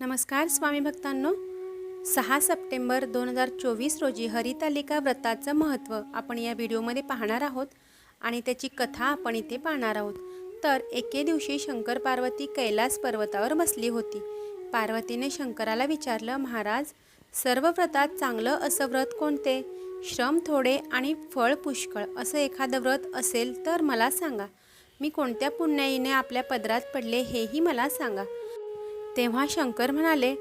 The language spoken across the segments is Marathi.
नमस्कार स्वामी भक्तांनो. सहा सप्टेंबर दोन हजार चोवीस रोजी हरितालिका व्रताचं महत्त्व आपण या व्हिडिओमध्ये पाहणार आहोत आणि त्याची कथा आपण इथे पाहणार आहोत. तर एके दिवशी शंकर पार्वती कैलास पर्वतावर बसली होती. पार्वतीने शंकराला विचारलं महाराज सर्व व्रतात चांगलं असं व्रत कोणते? श्रम थोडे आणि फळ पुष्कळ असं एखादं व्रत असेल तर मला सांगा. मी कोणत्या पुण्याईने आपल्या पदरात पडले हेही मला सांगा. तेव्हा शंकर म्हणाले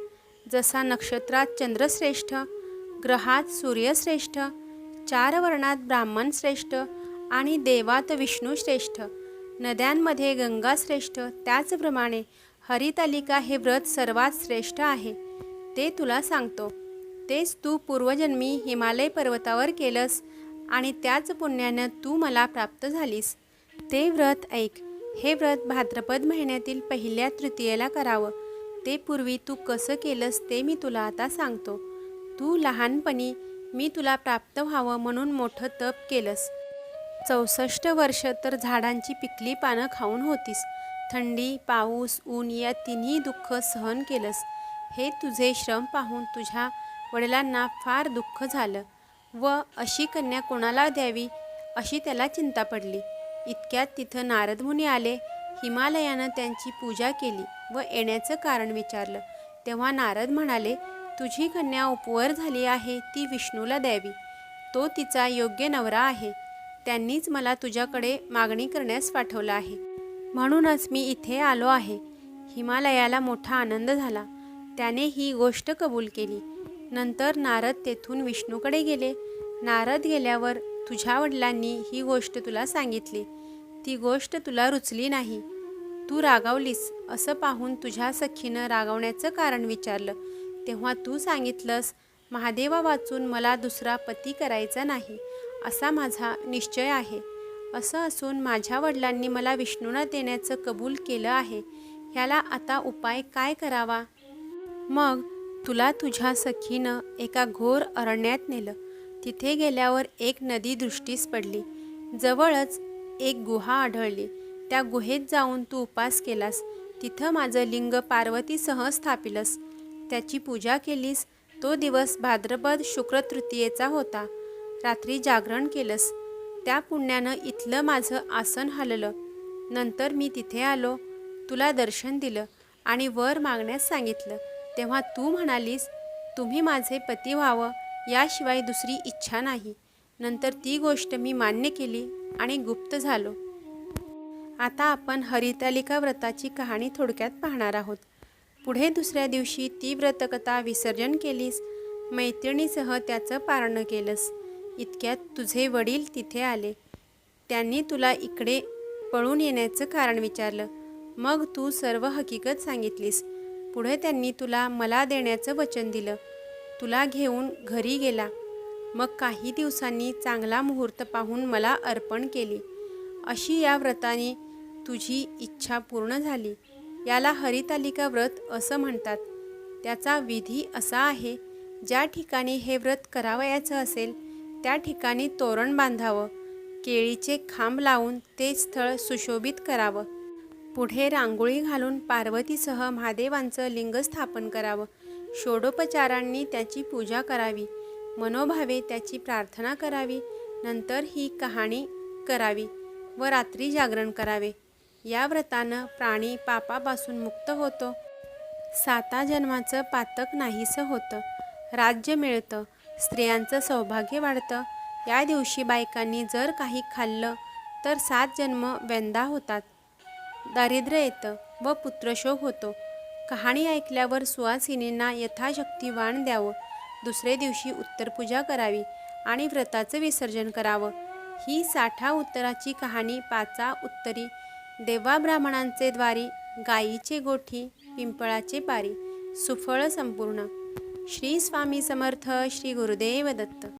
जसा नक्षत्रात चंद्रश्रेष्ठ ग्रहात सूर्यश्रेष्ठ चार वर्णात ब्राह्मण श्रेष्ठ आणि देवात विष्णू श्रेष्ठ नद्यांमध्ये गंगा श्रेष्ठ त्याचप्रमाणे हरितालिका हे व्रत सर्वात श्रेष्ठ आहे. ते तुला सांगतो. तेच तू पूर्वजन्मी हिमालय पर्वतावर केलंस आणि त्याच पुण्यानं तू मला प्राप्त झालीस. ते व्रत ऐक. हे व्रत भाद्रपद महिन्यातील पहिल्या तृतीयेला करावं. ते पूर्वी तू कसं केलंस ते मी तुला आता सांगतो. तू लहानपणी मी तुला प्राप्त व्हावं म्हणून मोठं तप केलंस. चौसष्ट वर्ष तर झाडांची पिकली पानं खाऊन होतीस. थंडी पाऊस ऊन या तिन्ही दुःख सहन केलंस. हे तुझे श्रम पाहून तुझ्या वडिलांना फार दुःख झालं व अशी कन्या कोणाला द्यावी अशी त्याला चिंता पडली. इतक्यात तिथं नारदमुनी आले हिमालयानं त्यांची पूजा केली व येण्याचं कारण विचारलं. तेव्हा नारद म्हणाले तुझी कन्या उपवर झाली आहे ती विष्णूला द्यावी. तो तिचा योग्य नवरा आहे. त्यांनीच मला तुझ्याकडे मागणी करण्यास पाठवलं आहे. म्हणूनच मी इथे आलो आहे. हिमालयाला मोठा आनंद झाला. त्याने ही गोष्ट कबूल केली. नंतर नारद तेथून विष्णूकडे गेले. नारद गेल्यावर तुझ्या वडिलांनी ही गोष्ट तुला सांगितली. ती गोष्ट तुला रुचली नाही. तू रागावलीस असं पाहून तुझ्या सखीनं रागावण्याचं कारण विचारलं. तेव्हा तू सांगितलंस महादेवा वाचून मला दुसरा पती करायचा नाही असा माझा निश्चय आहे. असं असून माझ्या वडिलांनी मला विष्णूना देण्याचं कबूल केलं आहे. ह्याला आता उपाय काय करावा? मग तुला तुझ्या सखीनं एका घोर अरण्यात नेलं. तिथे गेल्यावर एक नदी दृष्टीस पडली. जवळच एक गुहा आढळली. त्या गुहेत जाऊन तू उपास केलास. तिथं माझं लिंग पार्वतीसह स्थापिलस. त्याची पूजा केलीस. तो दिवस भाद्रपद शुक्र तृतीयेचा होता. रात्री जागरण केलंस. त्या पुण्यानं इथलं माझं आसन हललं. नंतर मी तिथे आलो. तुला दर्शन दिलं आणि वर मागण्यास सांगितलं. तेव्हा तू म्हणालीस तुम्ही माझे पती व्हावं. याशिवाय दुसरी इच्छा नाही. नंतर ती गोष्ट मी मान्य केली आणि गुप्त झालो. आता आपण हरितालिका व्रताची कहाणी थोडक्यात पाहणार आहोत. पुढे दुसऱ्या दिवशी ती व्रतकथा विसर्जन केलीस मैत्रिणीसह त्याचं पारणं केलंस. इतक्यात तुझे वडील तिथे आले. त्यांनी तुला इकडे पळून येण्याचं कारण विचारलं. मग तू सर्व हकीकत सांगितलीस. पुढे त्यांनी तुला मला देण्याचं वचन दिलं. तुला घेऊन घरी गेला. मग काही दिवसांनी चांगला मुहूर्त पाहून मला अर्पण केली. अशी या व्रताने तुझी इच्छा पूर्ण झाली. याला हरितालिका व्रत असं म्हणतात. त्याचा विधी असा आहे ज्या ठिकाणी हे व्रत करावयाचं असेल त्या ठिकाणी तोरण बांधावं केळीचे खांब लावून ते स्थळ सुशोभित करावं. पुढे रांगोळी घालून पार्वतीसह महादेवांचं लिंग स्थापन करावं. षोडोपचारांनी त्याची पूजा करावी. मनोभावे त्याची प्रार्थना करावी नंतर ही कहाणी करावी व रात्री जागरण करावे. या व्रतानं प्राणी पापापासून मुक्त होतो. साता जन्माचं पातक नाहीसं होतं. राज्य मिळतं स्त्रियांचं सौभाग्य वाढतं. या दिवशी बायकांनी जर काही खाल्लं तर सात जन्म व्यंदा होतात. दारिद्र्य येतं व पुत्रशोक होतो. कहाणी ऐकल्यावर सुवासिनींना यथाशक्ती वाण द्यावं. दुसरे दिवशी उत्तरपूजा करावी आणि व्रताचं विसर्जन करावं. ही साठा उत्तराची कहाणी पाचा उत्तरी देवा ब्राह्मणांचे द्वारी गायीचे गोठी पिंपळाचे पारी. सुफळ संपूर्ण. श्री स्वामी समर्थ श्री गुरुदेव दत्त.